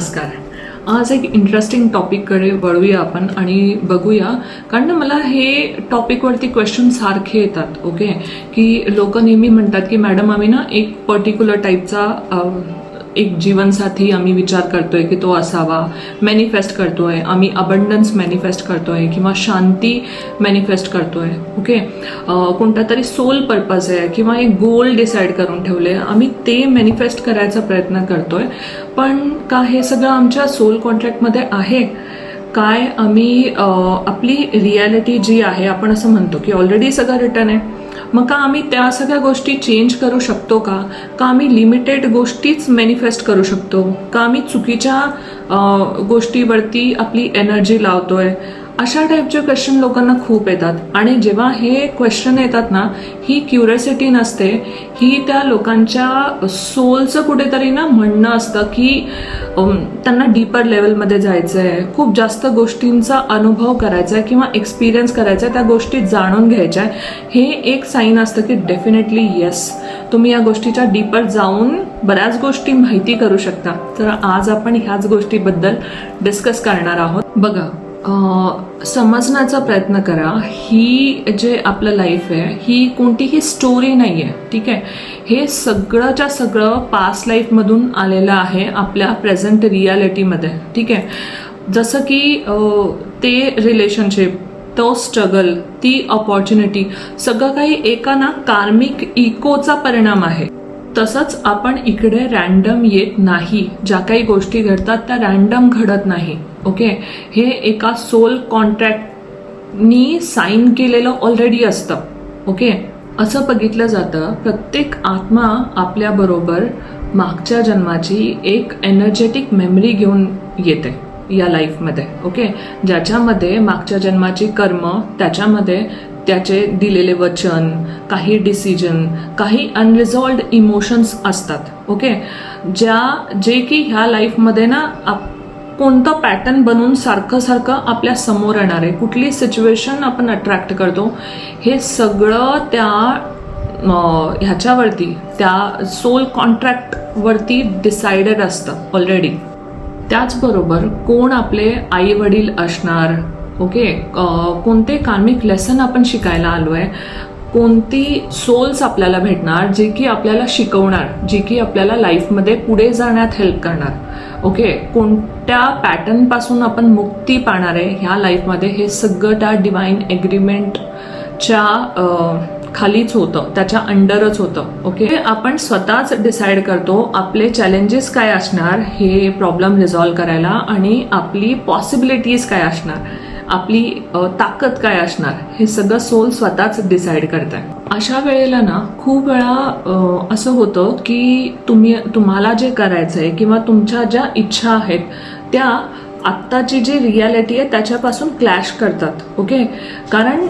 नमस्कार. आज एक इंटरेस्टिंग टॉपिककडे वळूया आपण आणि बघूया. कारण ना मला हे टॉपिकवरती क्वेश्चन सारखे येतात ओके की लोक नेहमी म्हणतात की मॅडम आम्ही ना एक पर्टिक्युलर टाईपचा एक जीवनसाथी आम्ही विचार करतोय की तो असावा मॅनिफेस्ट करतोय. आम्ही अबंडन्स मॅनिफेस्ट करतोय किंवा शांती मॅनिफेस्ट करतोय. ओके कोणता तरी सोल पर्पज आहे किंवा एक गोल डिसाईड करून ठेवले आम्ही ते मॅनिफेस्ट करायचा प्रयत्न करतोय. पण का हे सगळं आमच्या सोल कॉन्ट्रॅक्टमध्ये आहे? काय आम्ही आपली रियालिटी जी आहे आपण असं म्हणतो की ऑलरेडी सगळं रिटर्न आहे. मग का आम्ही त्या सगळ्या गोष्टी चेंज करू शकतो का? का आम्ही लिमिटेड गोष्टीच मॅनिफेस्ट करू शकतो? का आम्ही चुकीच्या गोष्टीवरती आपली एनर्जी लावतोय? अशा टाईपचे क्वेश्चन लोकांना खूप येतात. आणि जेव्हा हे क्वेश्चन येतात ना ही क्युरियोसिटी नसते ही त्या लोकांच्या सोलचं कुठेतरी ना म्हणणं असतं की त्यांना डीपर लेवलमध्ये जायचं आहे खूप जास्त गोष्टींचा अनुभव करायचा आहे किंवा एक्सपिरियन्स करायचा आहे त्या गोष्टी जाणून घ्यायच्या आहे हे एक साईन असतं की डेफिनेटली येस तुम्ही या गोष्टीच्या डीपर जाऊन बऱ्याच गोष्टी माहिती करू शकता. तर आज आपण ह्याच गोष्टीबद्दल डिस्कस करणार आहोत. बघा समजण्याचा प्रयत्न करा. ही जे आपलं लाईफ आहे ही कोणतीही स्टोरी नाही आहे ठीक आहे? हे सगळंच्या सगळं पास्ट लाईफमधून आलेलं आहे आपल्या प्रेझेंट रियालिटीमध्ये ठीक आहे? जसं की ते रिलेशनशिप तो स्ट्रगल ती ऑपॉर्च्युनिटी सगळं काही एका ना कार्मिक इकोचा परिणाम आहे. तसंच आपण इकडे रॅन्डम येत नाही. ज्या काही गोष्टी घडतात त्या रॅन्डम घडत नाही. ओके हे एका सोल कॉन्ट्रॅक्टनी साईन केलेलं ऑलरेडी असतं. ओके असं बघितलं जातं प्रत्येक आत्मा आपल्याबरोबर मागच्या जन्माची एक एनर्जेटिक मेमरी घेऊन येते या लाईफमध्ये ओके ज्याच्यामध्ये मागच्या जन्माची कर्म त्याच्यामध्ये त्याचे दिलेले वचन काही डिसिजन काही अनरिझॉल्ड इमोशन्स असतात ओके ज्या जे की ह्या लाईफमध्ये ना आप कोणतं पॅटर्न बनवून सारखं सारखं आपल्यासमोर येणार आहे. कुठली सिच्युएशन आपण अट्रॅक्ट करतो हे सगळं त्या ह्याच्यावरती त्या सोल कॉन्ट्रॅक्टवरती डिसाइडेड असतं ऑलरेडी त्याचबरोबर कोण आपले आई वडील असणार ओके कोणते कार्मिक लेसन आपण शिकायला आलो आहे कोणती सोल्स आपल्याला भेटणार जे की आपल्याला शिकवणार जे की आपल्याला लाईफमध्ये पुढे जाण्यात हेल्प करणार? ओके कोणत्या पॅटर्नपासून आपण मुक्ती पाहणार आहे ह्या लाईफमध्ये हे सगळं त्या डिवाईन एग्रीमेंटच्या खालीच होतं त्याच्या अंडरच होतं. ओके आपण स्वतःच डिसाईड करतो आपले चॅलेंजेस काय असणार हे प्रॉब्लेम रिझॉल्व्ह करायला आणि आपली पॉसिबिलिटीज काय असणार. आपली ताकद काय असणार? हे सगळं सोल स्वतःच डिसाईड करताय. अशा वेळेला ना खूप वेळा असं होतं की तुम्ही तुम्हाला जे करायचं आहे किंवा तुमच्या ज्या इच्छा आहेत त्या आत्ताची जी रियालिटी आहे त्याच्यापासून क्लॅश करतात. ओके कारण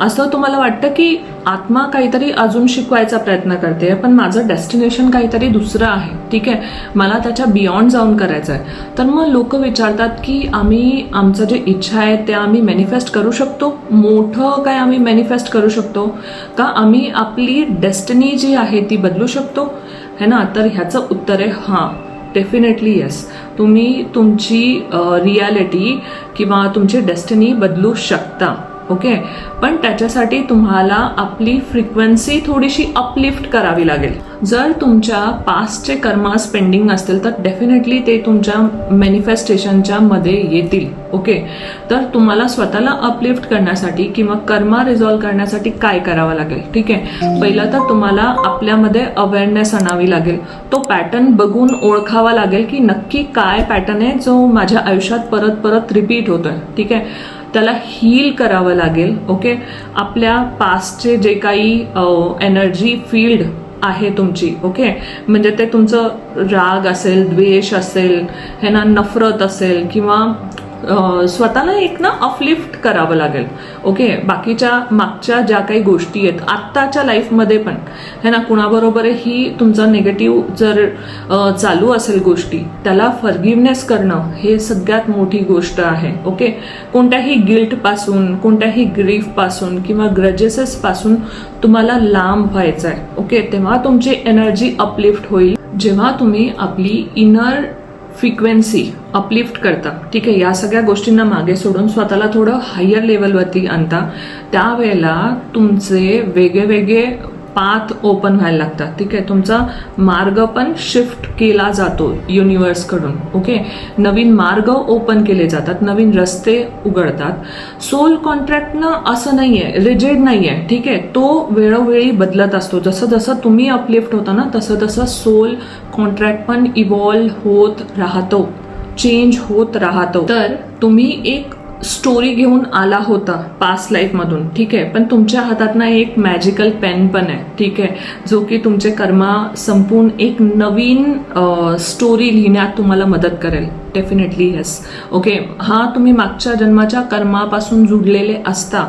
असं तुम्हाला वाटतं की आत्मा काहीतरी अजून शिकवायचा प्रयत्न करते पण माझं डेस्टिनेशन काहीतरी दुसरं आहे ठीक आहे? मला त्याच्या बियॉन्ड जाऊन करायचं आहे. तर मग लोक विचारतात की आम्ही आमचं जे इच्छा आहे ते आम्ही मॅनिफेस्ट करू शकतो? मोठं काय आम्ही मॅनिफेस्ट करू शकतो? का आम्ही आपली डेस्टिनी जी आहे ती बदलू शकतो? है ना? तर ह्याचं उत्तर आहे हां डेफिनेटली येस तुम्ही तुमची रियालिटी किंवा तुमची डेस्टिनी बदलू शकता. ओके? पण त्याच्यासाठी तुम्हाला आपली फ्रिक्वेन्सी थोडीशी अपलिफ्ट करावी लागेल. जर तुमच्या पास्टचे कर्मा पेंडिंग असतील तर डेफिनेटली ते तुमच्या मॅनिफेस्टेशनच्या मध्ये येतील. ओके? तर तुम्हाला स्वतःला अपलिफ्ट करण्यासाठी किंवा कर्मा रिझॉल्व्ह करण्यासाठी काय करावं लागेल? ठीक आहे? पहिलं तर तुम्हाला आपल्यामध्ये अवेअरनेस आणावी लागेल. तो पॅटर्न बघून ओळखावा लागेल की नक्की काय पॅटर्न आहे जो माझ्या आयुष्यात परत परत रिपीट होतोय. ठीक आहे? त्याला हील करावं लागेल ओके आपल्या पास्टचे जे काही एनर्जी फील्ड आहे तुमची ओके म्हणजे ते तुमचं राग असेल द्वेष असेल हे ना नफरत असेल किंवा स्वतःला एक ना अपलिफ्ट करावं लागेल. ओके बाकीच्या मागच्या ज्या काही गोष्टी आहेत आत्ताच्या लाईफमध्ये पण है ना? कुणाबरोबरही तुमचं निगेटिव्ह जर चालू असेल गोष्टी त्याला फर्गिवनेस करणं हे सगळ्यात मोठी गोष्ट आहे. ओके कोणत्याही गिल्टपासून कोणत्याही ग्रीफपासून किंवा ग्रजेसेसपासून तुम्हाला लांब व्हायचं आहे ओके तेव्हा तुमची एनर्जी अपलिफ्ट होईल. जेव्हा तुम्ही आपली इनर फ्रिक्वेन्सी अपलिफ्ट करता. ठीक आहे या सगळ्या गोष्टींना मागे सोडून स्वतःला थोडं हायर लेवलवरती आणता. त्यावेळेला तुमचे वेगळे वेगळे पाथ ओपन व्हायला लागतात. ठीक आहे? तुमचा मार्ग पण शिफ्ट केला जातो युनिवर्सकडून ओके? नवीन मार्ग ओपन केले जातात नवीन रस्ते उघडतात. सोल कॉन्ट्रॅक्टनं असं नाही आहे रिजेड नाही आहे ठीक आहे? तो वेळोवेळी बदलत असतो. जसं जसं तुम्ही अपलिफ्ट होता ना तसं तसं सोल कॉन्ट्रॅक्ट पण इव्हॉल्व होत राहतो. चेंज होत राहतो. तर तुम्ही एक स्टोरी घेऊन आला होता पास्ट लाईफमधून ठीक आहे? पण तुमच्या हातात ना एक मॅजिकल पेन पण आहे ठीक आहे? जो की तुमचे कर्मा संपून एक नवीन स्टोरी लिहिण्यात तुम्हाला मदत करेल. डेफिनेटली येस ओके हा तुम्ही मागच्या जन्माच्या कर्मापासून जुडलेले असता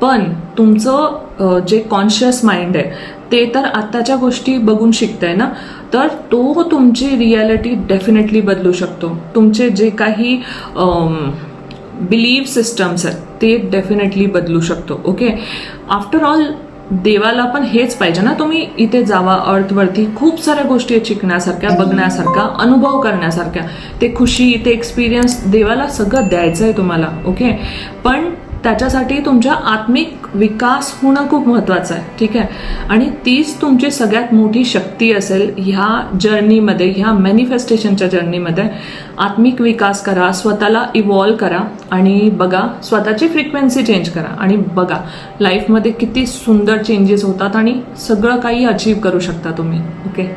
पण तुमचं जे कॉन्शियस माइंड आहे ते तर आत्ताच्या गोष्टी बघून शिकताय ना? तर तो तुमची रियालिटी डेफिनेटली बदलू शकतो. तुमचे जे काही बिलीव सिस्टम्स आहेत ते डेफिनेटली बदलू शकतो ओके आफ्टर ऑल देवाला पण हेच पाहिजे ना तुम्ही इथे जावा अर्थवरती खूप साऱ्या गोष्टी आहेत शिकण्यासारख्या बघण्यासारख्या अनुभव करण्यासारख्या. ते खुशी ते एक्सपिरियन्स देवाला सगळं द्यायचं आहे तुम्हाला ओके पण त्याच्यासाठी तुमच्या आत्मिक विकास होणं खूप महत्वाचं आहे ठीक आहे? आणि तीच तुमची सगळ्यात मोठी शक्ती असेल ह्या जर्नीमध्ये ह्या मॅनिफेस्टेशनच्या जर्नीमध्ये आत्मिक विकास करा स्वतःला इव्हॉल्व करा आणि बघा स्वतःची फ्रिक्वेन्सी चेंज करा. आणि बघा लाईफमध्ये किती सुंदर चेंजेस होतात आणि सगळं काही अचीव करू शकता तुम्ही ओके